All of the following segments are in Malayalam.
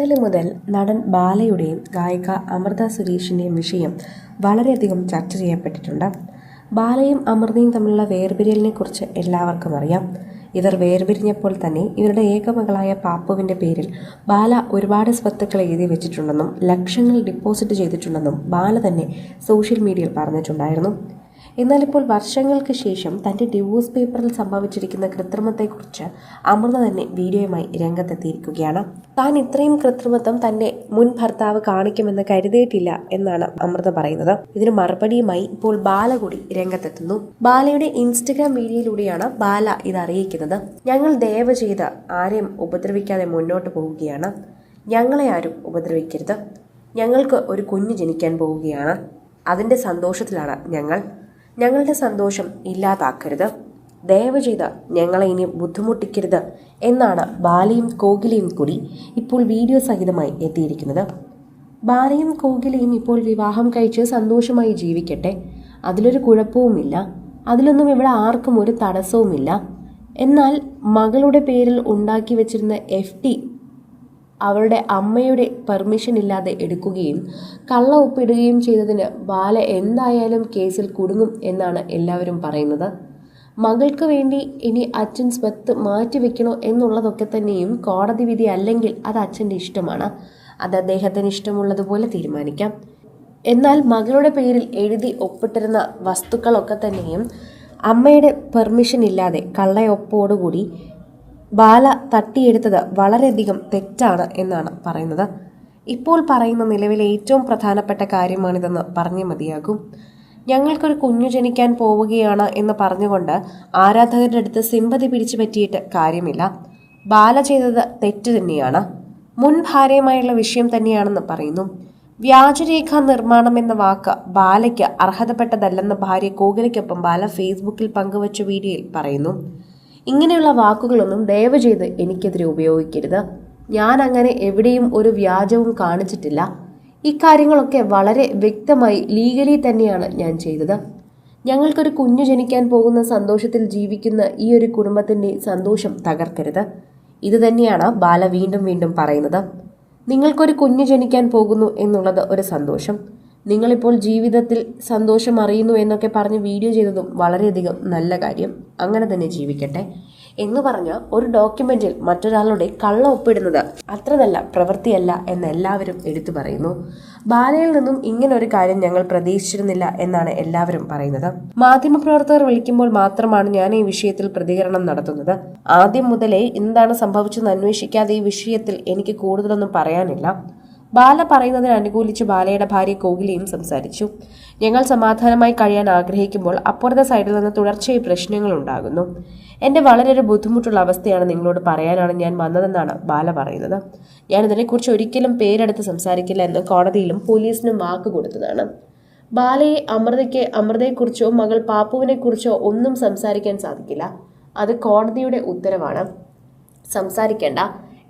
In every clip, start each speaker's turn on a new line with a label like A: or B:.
A: ഇന്നലെ മുതൽ നടൻ ബാലയുടെയും ഗായിക അമൃത സുരേഷിന്റെയും വിഷയം വളരെയധികം ചർച്ച ചെയ്യപ്പെട്ടിട്ടുണ്ട്. ബാലയും അമൃതയും തമ്മിലുള്ള വേർപിരിയലിനെ കുറിച്ച് എല്ലാവർക്കും അറിയാം. ഇവർ വേർപിരിഞ്ഞപ്പോൾ തന്നെ ഇവരുടെ ഏകമകളായ പാപ്പുവിന്റെ പേരിൽ ബാല ഒരുപാട് സ്വത്തുക്കൾ എഴുതി വെച്ചിട്ടുണ്ടെന്നും ലക്ഷങ്ങൾ ഡിപ്പോസിറ്റ് ചെയ്തിട്ടുണ്ടെന്നും ബാല തന്നെ സോഷ്യൽ മീഡിയയിൽ പറഞ്ഞിട്ടുണ്ടായിരുന്നു. എന്നാൽ ഇപ്പോൾ വർഷങ്ങൾക്ക് ശേഷം തന്റെ ഡിവോഴ്സ് പേപ്പറിൽ സംഭവിച്ചിരിക്കുന്ന കൃത്രിമത്തെക്കുറിച്ച് അമൃത തന്നെ വീഡിയോയുമായി രംഗത്തെത്തിയിരിക്കുകയാണ്. താൻ ഇത്രയും കൃത്രിമത്വം തന്റെ മുൻ ഭർത്താവ് കാണിക്കുമെന്ന് കരുതിയിട്ടില്ല എന്നാണ് അമൃത പറയുന്നത്. ഇതിന് മറുപടിയുമായി ഇപ്പോൾ ബാല കൂടി രംഗത്തെത്തുന്നു. ബാലയുടെ ഇൻസ്റ്റഗ്രാം വീഡിയോയിലൂടെയാണ് ബാല ഇത് അറിയിക്കുന്നത് ഞങ്ങൾ ദയവ് ചെയ്ത് ആരെയും ഉപദ്രവിക്കാതെ മുന്നോട്ട് പോവുകയാണ്. ഞങ്ങളെ ആരും ഉപദ്രവിക്കരുത്. ഞങ്ങൾക്ക് ഒരു കുഞ്ഞ് ജനിക്കാൻ പോവുകയാണ്. അതിന്റെ സന്തോഷത്തിലാണ് ഞങ്ങൾ. ഞങ്ങളുടെ സന്തോഷം ഇല്ലാതാക്കരുത്. ദയവ് ചെയ്ത് ഞങ്ങളെ ഇനി ബുദ്ധിമുട്ടിക്കരുത് എന്നാണ് ബാലയും കോകിലയും കൂടി ഇപ്പോൾ വീഡിയോ സഹിതമായി എത്തിയിരിക്കുന്നത്. ബാലയും കോകിലയും ഇപ്പോൾ വിവാഹം കഴിച്ച് സന്തോഷമായി ജീവിക്കട്ടെ. അതിലൊരു കുഴപ്പവുമില്ല. അതിലൊന്നും ഇവിടെ ആർക്കും ഒരു തടസ്സവുമില്ല. എന്നാൽ മകളുടെ പേരിൽ ഉണ്ടാക്കി വെച്ചിരുന്ന എഫ് ടി അവളുടെ അമ്മയുടെ പെർമിഷൻ ഇല്ലാതെ എടുക്കുകയും കള്ള ഒപ്പിടുകയും ചെയ്തതിന് ബാല എന്തായാലും കേസിൽ കുടുങ്ങും എന്നാണ് എല്ലാവരും പറയുന്നത്. മകൾക്ക് വേണ്ടി ഇനി അച്ഛൻ സ്വത്ത് മാറ്റിവെക്കണോ എന്നുള്ളതൊക്കെ തന്നെയും കോടതി വിധി അല്ലെങ്കിൽ അത് അച്ഛന്റെ ഇഷ്ടമാണ്. അത് അദ്ദേഹത്തിന് ഇഷ്ടമുള്ളതുപോലെ തീരുമാനിക്കാം. എന്നാൽ മകളുടെ പേരിൽ എഴുതി ഒപ്പിട്ടിരുന്ന വസ്തുക്കളൊക്കെ തന്നെയും അമ്മയുടെ പെർമിഷൻ ഇല്ലാതെ കള്ളയൊപ്പോടുകൂടി ബാല തട്ടിയെടുത്തത് വളരെയധികം തെറ്റാണ് എന്നാണ് പറയുന്നത്. ഇപ്പോൾ പറയുന്ന നിലവിലെ ഏറ്റവും പ്രധാനപ്പെട്ട കാര്യമാണിതെന്ന് പറഞ്ഞേ മതിയാകും. ഞങ്ങൾക്കൊരു കുഞ്ഞു ജനിക്കാൻ പോവുകയാണ് എന്ന് പറഞ്ഞുകൊണ്ട് ആരാധകരുടെ അടുത്ത് സിമ്പതി പിടിച്ചു പറ്റിയിട്ട് കാര്യമില്ല. ബാല ചെയ്തത് തെറ്റ് തന്നെയാണ്. മുൻ ഭാര്യയുമായുള്ള വിഷയം തന്നെയാണെന്ന് പറയുന്നു. വ്യാജരേഖ നിർമ്മാണം എന്ന വാക്ക് ബാലയ്ക്ക് അർഹതപ്പെട്ടതല്ലെന്ന് ഭാര്യ കോകിലയ്ക്കൊപ്പം ബാല ഫേസ്ബുക്കിൽ പങ്കുവച്ച വീഡിയോയിൽ പറയുന്നു. ഇങ്ങനെയുള്ള വാക്കുകളൊന്നും ദയവ് ചെയ്ത് എനിക്കെതിരെ ഉപയോഗിക്കരുത്. ഞാൻ അങ്ങനെ എവിടെയും ഒരു വ്യാജവും കാണിച്ചിട്ടില്ല. ഇക്കാര്യങ്ങളൊക്കെ വളരെ വ്യക്തമായി ലീഗലി തന്നെയാണ് ഞാൻ ചെയ്തത്. ഞങ്ങൾക്കൊരു കുഞ്ഞു ജനിക്കാൻ പോകുന്ന സന്തോഷത്തിൽ ജീവിക്കുന്ന ഈ ഒരു കുടുംബത്തിന്റെ സന്തോഷം തകർക്കരുത്. ഇത് തന്നെയാണ് ബാല വീണ്ടും വീണ്ടും പറയുന്നത്. നിങ്ങൾക്കൊരു കുഞ്ഞു ജനിക്കാൻ പോകുന്നു എന്നുള്ളത് ഒരു സന്തോഷം. നിങ്ങളിപ്പോൾ ജീവിതത്തിൽ സന്തോഷം അറിയുന്നു എന്നൊക്കെ പറഞ്ഞ് വീഡിയോ ചെയ്തതും വളരെയധികം നല്ല കാര്യം. അങ്ങനെ തന്നെ ജീവിക്കട്ടെ. എന്ന് പറഞ്ഞ് ഒരു ഡോക്യുമെന്റിൽ മറ്റൊരാളുടെ കള്ള ഒപ്പിടുന്നത് അത്ര നല്ല പ്രവൃത്തിയല്ല എന്ന് എല്ലാവരും എടുത്തു പറയുന്നു. ബാലയിൽ നിന്നും ഇങ്ങനെ ഒരു കാര്യം ഞങ്ങൾ പ്രതീക്ഷിച്ചിരുന്നില്ല എന്നാണ് എല്ലാവരും പറയുന്നത്. മാധ്യമപ്രവർത്തകർ വിളിക്കുമ്പോൾ മാത്രമാണ് ഞാൻ ഈ വിഷയത്തിൽ പ്രതികരണം നടത്തുന്നത്. ആദ്യം മുതലേ എന്താണ് സംഭവിച്ചതെന്ന് അന്വേഷിക്കാതെ ഈ വിഷയത്തിൽ എനിക്ക് കൂടുതലൊന്നും പറയാനില്ല. ബാല പറയുന്നതിന് അനുകൂലിച്ച് ബാലയുടെ ഭാര്യ കോകിലയും സംസാരിച്ചു. ഞങ്ങൾ സമാധാനമായി കഴിയാൻ ആഗ്രഹിക്കുമ്പോൾ അപ്പുറത്തെ സൈഡിൽ നിന്ന് തുടർച്ചയായി പ്രശ്നങ്ങൾ ഉണ്ടാകുന്നു. എന്റെ വളരെ ഒരു ബുദ്ധിമുട്ടുള്ള അവസ്ഥയാണ് നിങ്ങളോട് പറയാനാണ് ഞാൻ വന്നതെന്നാണ് ബാല പറയുന്നത്. ഞാൻ ഇതിനെക്കുറിച്ച് ഒരിക്കലും പേരെടുത്ത് സംസാരിക്കില്ല എന്ന് കോടതിയിലും പോലീസിനും വാക്ക് കൊടുത്തതാണ്. ബാലയെ അമൃതയ്ക്ക് അമൃതയെക്കുറിച്ചോ മകൾ പാപ്പുവിനെക്കുറിച്ചോ ഒന്നും സംസാരിക്കാൻ സാധിക്കില്ല. അത് കോടതിയുടെ ഉത്തരവാണ്. സംസാരിക്കേണ്ട.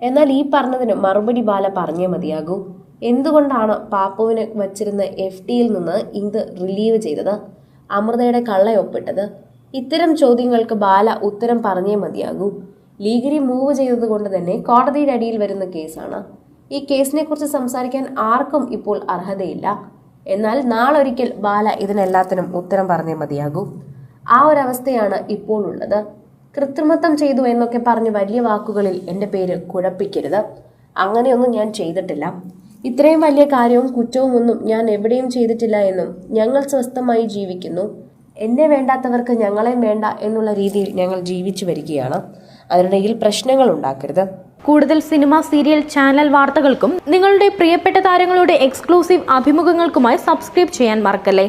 A: എന്നാൽ ഈ പറഞ്ഞതിന് മറുപടി ബാല പറഞ്ഞേ മതിയാകൂ. എന്തുകൊണ്ടാണ് പാപ്പുവിന് വച്ചിരുന്ന എഫ് ടിയിൽ നിന്ന് ഇത് റിലീവ് ചെയ്തത്? അമൃതയുടെ കള്ളയൊപ്പിട്ടത് ഇത്തരം ചോദ്യങ്ങൾക്ക് ബാല ഉത്തരം പറഞ്ഞേ മതിയാകൂ. ലീഗലി മൂവ് ചെയ്തത് കൊണ്ട് തന്നെ കോടതിയുടെ അടിയിൽ വരുന്ന കേസാണ്. ഈ കേസിനെ കുറിച്ച് സംസാരിക്കാൻ ആർക്കും ഇപ്പോൾ അർഹതയില്ല. എന്നാൽ നാളൊരിക്കൽ ബാല ഇതിനെല്ലാത്തിനും ഉത്തരം പറഞ്ഞേ മതിയാകൂ. ആ ഒരവസ്ഥയാണ് ഇപ്പോൾ ഉള്ളത്. കൃത്രിമത്വം ചെയ്തു എന്നൊക്കെ പറഞ്ഞ് വലിയ വാക്കുകളിൽ എന്റെ പേര് കുഴപ്പിക്കരുത്. അങ്ങനെയൊന്നും ഞാൻ ചെയ്തിട്ടില്ല. ഇത്രയും വലിയ കാര്യവും കുറ്റവും ഒന്നും ഞാൻ എവിടെയും ചെയ്തിട്ടില്ല എന്നും ഞങ്ങൾ സ്വസ്ഥമായി ജീവിക്കുന്നു. എന്നെ വേണ്ടാത്തവർക്ക് ഞങ്ങളെയും വേണ്ട എന്നുള്ള രീതിയിൽ ഞങ്ങൾ ജീവിച്ചു വരികയാണ്. അതിനിടയിൽ പ്രശ്നങ്ങൾ ഉണ്ടാക്കരുത്.
B: കൂടുതൽ സിനിമ സീരിയൽ ചാനൽ വാർത്തകൾക്കും നിങ്ങളുടെ പ്രിയപ്പെട്ട താരങ്ങളുടെ എക്സ്ക്ലൂസീവ് അഭിമുഖങ്ങൾക്കുമായി സബ്സ്ക്രൈബ് ചെയ്യാൻ മറക്കല്ലേ?